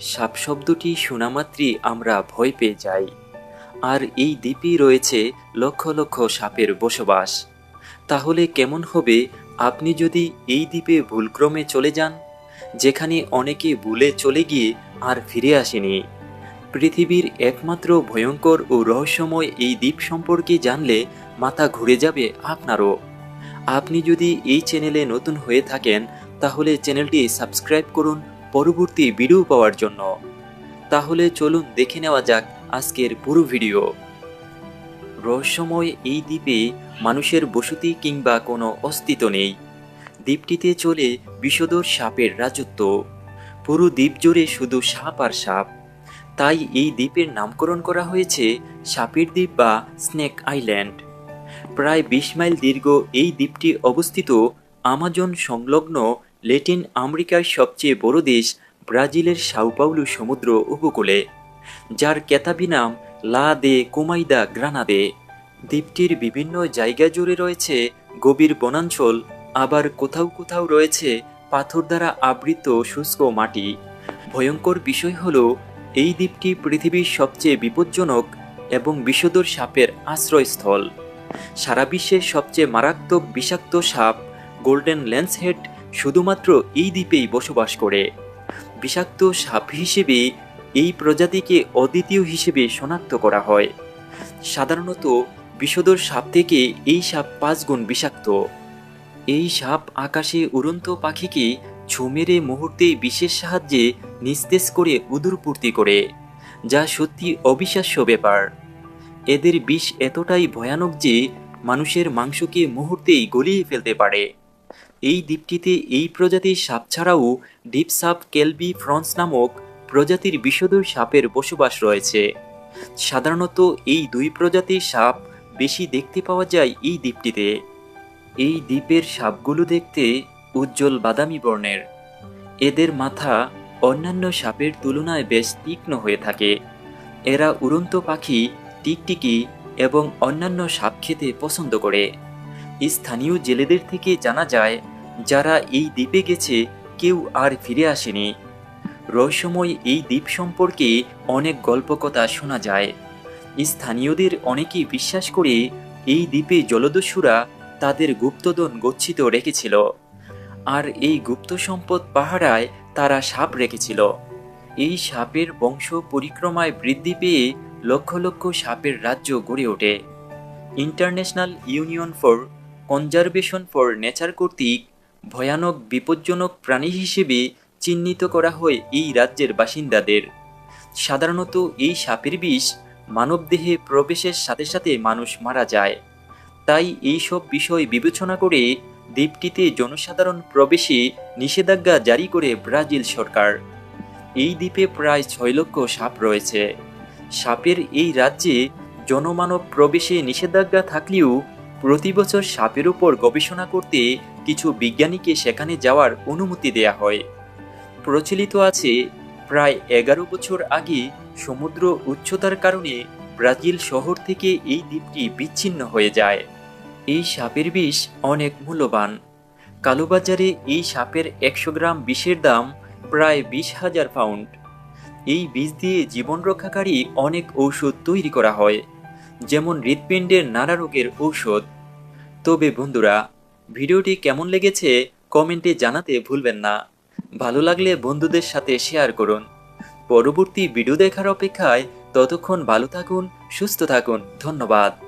সাপ শব্দটি শোনামাত্রই আমরা ভয় পেয়ে যাই। আর এই দ্বীপেই রয়েছে লক্ষ লক্ষ সাপের বসবাস। তাহলে কেমন হবে আপনি যদি এই দ্বীপে ভুলক্রমে চলে যান, যেখানে অনেকে ভুলে চলে গিয়ে আর ফিরে আসেনি? পৃথিবীর একমাত্র ভয়ঙ্কর ও রহস্যময় এই দ্বীপ সম্পর্কে জানলে মাথা ঘুরে যাবে আপনারও। আপনি যদি এই চ্যানেলে নতুন হয়ে থাকেন, তাহলে চ্যানেলটি সাবস্ক্রাইব করুন পরবর্তী ভিডিও পাওয়ার জন্য। তাহলে চলুন দেখে নেওয়া যাক আজকের পুরো ভিডিও রহস্যময় এই দ্বীপে মানুষের বসতি কিংবা কোনো অস্তিত্ব নেই। দ্বীপটিতে চলে বিষধর সাপের রাজত্ব। পুরো দ্বীপ জুড়ে শুধু সাপ আর সাপ। তাই এই দ্বীপের নামকরণ করা হয়েছে সাপের দ্বীপ বা স্নেক আইল্যান্ড। প্রায় বিশ মাইল দীর্ঘ এই দ্বীপটি অবস্থিত আমাজন সংলগ্ন ল্যাটিন আমেরিকার সবচেয়ে বড় দেশ ব্রাজিলের সাউপাউলু সমুদ্র উপকূলে, যার কেতাবি নাম লা দে কুমাইদা গ্রানাদে। দ্বীপটির বিভিন্ন জায়গা জুড়ে রয়েছে গভীর বনাঞ্চল, আবার কোথাও কোথাও রয়েছে পাথর দ্বারা আবৃত শুষ্ক মাটি। ভয়ঙ্কর বিষয় হল, এই দ্বীপটি পৃথিবীর সবচেয়ে বিপজ্জনক এবং বিষধর সাপের আশ্রয়স্থল। সারা বিশ্বের সবচেয়ে মারাত্মক বিষাক্ত সাপ গোল্ডেন ল্যান্সহেড শুধুমাত্র এই দ্বীপেই বসবাস করে। বিষাক্ত সাপ হিসেবে এই প্রজাতিকে অদ্বিতীয় হিসেবে শনাক্ত করা হয়। সাধারণত বিষধর সাপ থেকে এই সাপ পাঁচ গুণ বিষাক্ত। এই সাপ আকাশে উড়ন্ত পাখিকে ছো মেরে মুহূর্তেই বিশেষ সাহায্যে নিস্তেজ করে উদুরপূর্তি করে, যা সত্যি অবিশ্বাস্য ব্যাপার। এদের বিষ এতটাই ভয়ানক যে মানুষের মাংসকে মুহূর্তেই গলিয়ে ফেলতে পারে। এই দ্বীপটিতে এই প্রজাতির সাপ ছাড়াও ডিপ সাপ কেলবি ফ্রন্স নামক প্রজাতির বিষধর সাপের বসবাস রয়েছে। সাধারণত এই দুই প্রজাতির সাপ বেশি দেখতে পাওয়া যায় এই দ্বীপটিতে। এই দ্বীপের সাপগুলো দেখতে উজ্জ্বল বাদামি বর্ণের। এদের মাথা অন্যান্য সাপের তুলনায় বেশ তীক্ষ্ণ হয়ে থাকে। এরা উড়ন্ত পাখি, টিকটিকি এবং অন্যান্য সাপ খেতে পছন্দ করে। স্থানীয় জেলেদের থেকে জানা যায়, যারা এই দ্বীপে গেছে, কেউ আর ফিরে আসেনি। রহস্যময় এই দ্বীপ সম্পর্কে অনেক গল্পকথা শোনা যায়। স্থানীয়দের অনেকেই বিশ্বাস করে এই দ্বীপে জলদস্যুরা তাদের গুপ্তধন গচ্ছিত রেখেছিল, আর এই গুপ্ত সম্পদ পাহারায় তারা সাপ রেখেছিল। এই সাপের বংশ পরিক্রমায় বৃদ্ধি পেয়ে লক্ষ লক্ষ সাপের রাজ্য গড়ে ওঠে। International Union for Conservation for Nature কর্তৃক ভয়ানক, বিপজ্জনক প্রাণী হিসেবে চিহ্নিত করা হয় এই রাজ্যের বাসিন্দাদের। সাধারণত এই সাপের বিষ মানবদেহে প্রবেশের সাথে সাথে মানুষ মারা যায়। তাই এই সব বিষয় বিবেচনা করে দ্বীপটিতে জনসাধারণ প্রবেশে নিষেধাজ্ঞা জারি করে ব্রাজিল সরকার। এই দ্বীপে প্রায় ছয় লক্ষ সাপ রয়েছে। সাপের এই রাজ্যে জনমানব প্রবেশে নিষেধাজ্ঞা থাকলেও প্রতি বছর সাপের উপর গবেষণা করতে কিছু বিজ্ঞানীকে সেখানে যাওয়ার অনুমতি দেয়া হয়। প্রচলিত আছে, প্রায় এগারো বছর আগে সমুদ্র উচ্চতার কারণে ব্রাজিল শহর থেকে এই দ্বীপটি বিচ্ছিন্ন হয়ে যায়। এই সাপের বিষ অনেক মূল্যবান। কালোবাজারে এই সাপের একশো গ্রাম বিষের দাম প্রায় বিশ হাজার পাউন্ড। এই বীজ দিয়ে জীবন রক্ষাকারী অনেক ঔষধ তৈরি করা হয়। যেমন হৃৎপিণ্ডের নানা রোগের ঔষধ। তবে বন্ধুরা, ভিডিওটি কেমন লেগেছে কমেন্টে জানাতে ভুলবেন না। ভালো লাগলে বন্ধুদের সাথে শেয়ার করুন। পরবর্তী ভিডিও দেখার অপেক্ষায় ততক্ষণ ভালো থাকুন, সুস্থ থাকুন। ধন্যবাদ।